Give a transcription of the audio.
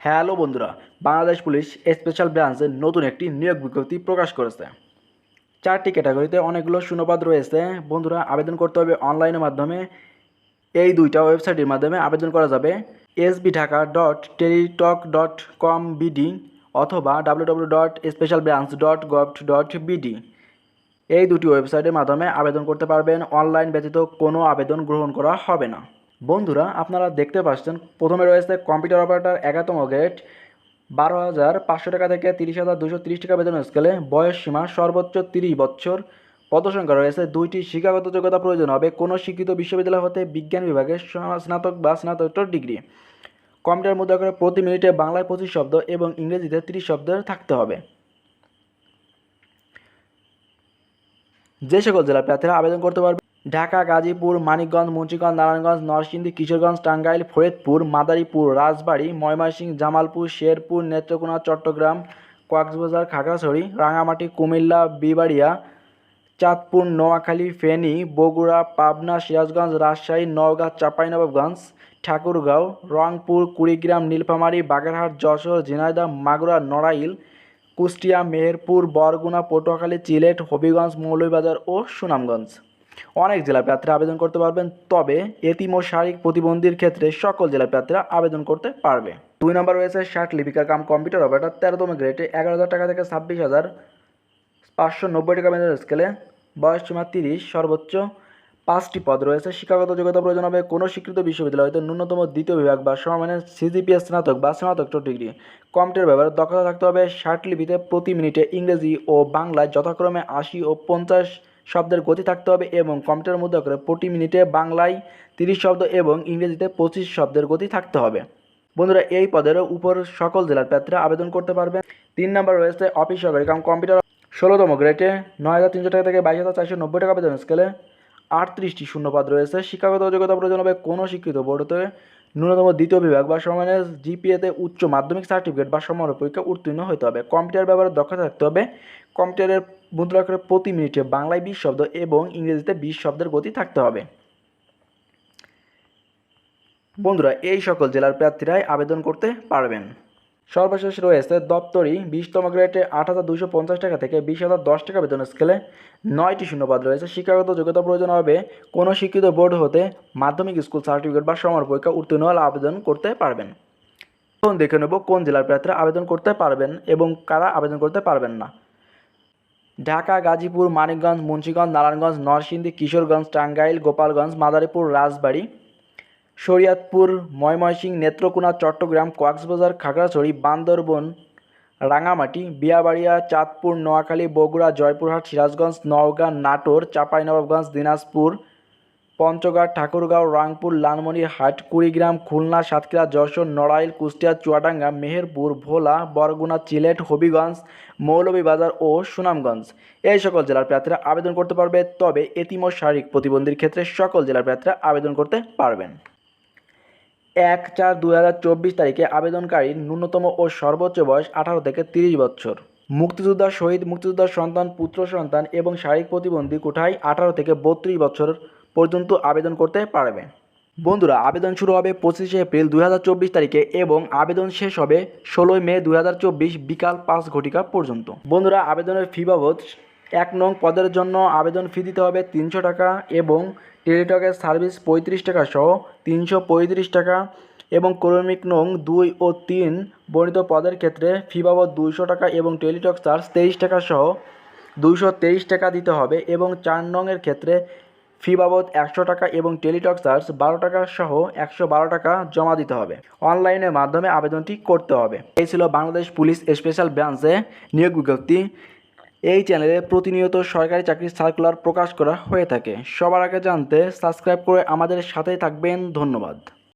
Hello বন্ধুরা, Bangladesh police special ব্রাঞ্চে নতুন একটি নিয়োগ বিজ্ঞপ্তি প্রকাশ করেছে। চারটি ক্যাটাগরিতে অনেকগুলো শূন্যপদ রয়েছে। বন্ধুরা, আবেদন করতে হবে অনলাইনের মাধ্যমে। এই দুইটা ওয়েবসাইটের মাধ্যমে আবেদন করা যাবে। SB Dhaka dot Teletalk dot com BD অথবা W W dot special branch dot gov dot BD এই দুটি ওয়েবসাইটের মাধ্যমে আবেদন করতে পারবেন। অনলাইন ব্যতীত কোনো আবেদন গ্রহণ করা হবে না। বন্ধুরা, আপনারা দেখতে পাচ্ছেন, প্রথমে রয়েছে কম্পিউটার অপারেটর একাতম গ্রেড বারো হাজার পাঁচশো টাকা থেকে তিরিশ হাজার দুশো তিরিশ টাকা বেতন স্কেলে বয়স সীমা সর্বোচ্চ তিরিশ বছর। পদসংখ্যা রয়েছে দুইটি শিক্ষাগত যোগ্যতা প্রয়োজন হবে কোনো শিক্ষিত বিশ্ববিদ্যালয় হতে বিজ্ঞান বিভাগে স্নাতক বা স্নাতকোত্তর ডিগ্রি। কম্পিউটার মুদ্রা করে প্রতি মিনিটে বাংলায় পঁচিশ শব্দ এবং ইংরেজিতে তিরিশ শব্দের থাকতে হবে। যে সকল জেলা প্রার্থীরা আবেদন করতে পারবে ঢাকা, গাজীপুর, মানিকগঞ্জ, মুন্সিগঞ্জ, নারায়ণগঞ্জ, নরসিংদী, কিশোরগঞ্জ, টাঙ্গাইল, ফরিদপুর, মাদারীপুর, রাজবাড়ী, ময়মনসিংহ, জামালপুর, শেরপুর, নেত্রকোনা, চট্টগ্রাম, কক্সবাজার, খাগড়াছড়ি রাঙামাটি কুমিল্লা, বিবাড়িয়া, চাঁদপুর, নোয়াখালী, ফেনী, বগুড়া, পাবনা, সিরাজগঞ্জ, রাজশাহী, নওগাঁ, চাঁপাইনবাবগঞ্জ, ঠাকুরগাঁও, রংপুর, কুড়িগ্রাম, নীলফামারী, বাগেরহাট, যশোর, ঝিনাইদহ, মাগুরা, নড়াইল, কুষ্টিয়া, মেহেরপুর, বরগুনা, পটুয়াখালী চিলেট হবিগঞ্জ, মৌলভীবাজার ও সুনামগঞ্জ। অনেক জেলা প্রার্থীরা আবেদন করতে পারবেন, তবে এতিম ও শারীরিক প্রতিবন্ধীর ক্ষেত্রে সকল জেলা প্রার্থীরা আবেদন করতে পারবে। দুই নম্বর রয়েছে ষাট লিপিকার কাম কম্পিউটার অপারেটর, তেরোতম গ্রেডে এগারো হাজার টাকা থেকে ছাব্বিশ হাজার পাঁচশো নব্বই টাকা বেতন স্কেলে। বয়স সীমা তিরিশ, সর্বোচ্চ পাঁচটি পদ রয়েছে। শিক্ষাগত যোগ্যতা প্রয়োজন হবে কোনো স্বীকৃত বিশ্ববিদ্যালয় হতে ন্যূনতম দ্বিতীয় বিভাগ বা সমমানের সিজিপিএস স্নাতক বা স্নাতকোত্তর ডিগ্রি। কম্পিউটার ব্যবহার দক্ষতা থাকতে হবে। ষাট লিপিতে প্রতি মিনিটে ইংরেজি ও বাংলায় যথাক্রমে আশি ও পঞ্চাশ শব্দের গতি থাকতে হবে এবং কম্পিউটার মধ্যে করে প্রতি মিনিটে বাংলায় তিরিশ শব্দ এবং ইংরেজিতে পঁচিশ শব্দের গতি থাকতে হবে। বন্ধুরা, এই পদের উপর সকল জেলার প্রার্থীরা আবেদন করতে পারবেন। তিন নম্বর রয়েছে অফিস সহকারী কাম কম্পিউটার ষোলোতম গ্রেটে নয় হাজার তিনশো টাকা থেকে বাইশ হাজার চারশো নব্বই টাকা বেতন স্কেলে আটত্রিশটি শূন্যপদ রয়েছে। শিক্ষাগত যোগ্যতা প্রয়োজন হবে কোনো শিক্ষিত বোর্ডতে ন্যূনতম দ্বিতীয় বিভাগ বা সমানের জিপিএতে উচ্চ মাধ্যমিক সার্টিফিকেট বা সমান পরীক্ষা উত্তীর্ণ হতে হবে। কম্পিউটার ব্যবহারের দক্ষতা থাকতে হবে। কম্পিউটারের মুদ্রা করে প্রতি মিনিটে বাংলায় বিশ শব্দ এবং ইংরেজিতে বিশ শব্দের গতি থাকতে হবে। বন্ধুরা, এই সকল জেলার প্রার্থীরাই আবেদন করতে পারবেন। সর্বশেষ রয়েছে দপ্তরি বিশতম গ্রেডে আট হাজার দুশো পঞ্চাশ টাকা থেকে বিশ হাজার দশ টাকা বেতন স্কেলে নয়টি শূন্যপদ রয়েছে। শিক্ষাগত যোগ্যতা প্রয়োজন হবে কোনো শিক্ষিত বোর্ড হতে মাধ্যমিক স্কুল সার্টিফিকেট বা সমার পরীক্ষা উত্তীর্ণ হলে আবেদন করতে পারবেন। এখন দেখে নেব কোন জেলার প্রার্থীরা আবেদন করতে পারবেন এবং কারা আবেদন করতে পারবেন না। ঢাকা, গাজীপুর, মানিকগঞ্জ, মুন্সিগঞ্জ, নারায়ণগঞ্জ, নরসিংদী, কিশোরগঞ্জ, টাঙ্গাইল, গোপালগঞ্জ, মাদারীপুর, রাজবাড়ী, শরিয়াতপুর, ময়মনসিংহ, নেত্রকোনা, চট্টগ্রাম, কক্সবাজার, খাগড়াছড়ি, বান্দরবন, রাঙামাটি, বিয়াবাড়িয়া, চাঁদপুর, নোয়াখালী, বগুড়া, জয়পুরহাট, সিরাজগঞ্জ, নওগাঁ, নাটোর, চাঁপাইনবাবগঞ্জ, দিনাজপুর পঞ্চগড়, ঠাকুরগাঁও, রংপুর লালমনিরহাট কুড়িগ্রাম, খুলনা, সাতক্ষীরা, যশোর, নড়াইল, কুষ্টিয়া, চুয়াডাঙ্গা, মেহেরপুর, ভোলা, বরগুনা, চিলেট, হবিগঞ্জ, মৌলভীবাজার ও সুনামগঞ্জ। এই সকল জেলার প্রার্থীরা আবেদন করতে পারবে, তবে এতিম শারীরিক প্রতিবন্ধীর ক্ষেত্রে সকল জেলার প্রার্থীরা আবেদন করতে পারবেন। এক চার দু তারিখে আবেদনকারীর ন্যূনতম ও সর্বোচ্চ বয়স আঠারো থেকে তিরিশ বছর। মুক্তিযোদ্ধা শহীদ মুক্তিযোদ্ধার সন্তান, পুত্র সন্তান এবং শারীরিক প্রতিবন্ধী কোঠায় আঠারো থেকে বত্রিশ বছর পর্যন্ত আবেদন করতে পারবে। বন্ধুরা, আবেদন শুরু হবে পঁচিশে এপ্রিল দুই হাজার চব্বিশ তারিখে এবং আবেদন শেষ হবে ষোলোই মে দুই হাজার চব্বিশ বিকাল পাঁচ ঘটিকা পর্যন্ত। বন্ধুরা, আবেদনের ফি বাবদ এক নং পদের জন্য আবেদন ফি দিতে হবে তিনশো টাকা এবং টেলিটকের সার্ভিস পঁয়ত্রিশ টাকা সহ তিনশো পঁয়ত্রিশ টাকা এবং কর্মিক নং দুই ও তিন বর্ণিত পদের ক্ষেত্রে ফি বাবদ দুইশো টাকা এবং টেলিটক চার্জ তেইশ টাকা সহ দুইশো তেইশ টাকা দিতে হবে এবং চার নংয়ের ক্ষেত্রে ফি বাবদ একশো টাকা এবং টেলিটক চার্জ বারো টাকা সহ একশো বারো টাকা জমা দিতে হবে। অনলাইনের মাধ্যমে আবেদনটি করতে হবে। এই ছিল বাংলাদেশ পুলিশ স্পেশাল ব্রাঞ্চে নিয়োগ বিজ্ঞপ্তি। এই চ্যানেলে প্রতিনিয়ত সরকারি চাকরির সার্কুলার প্রকাশ করা হয়ে থাকে। সবার আগে জানতে সাবস্ক্রাইব করে আমাদের সাথেই থাকবেন। ধন্যবাদ।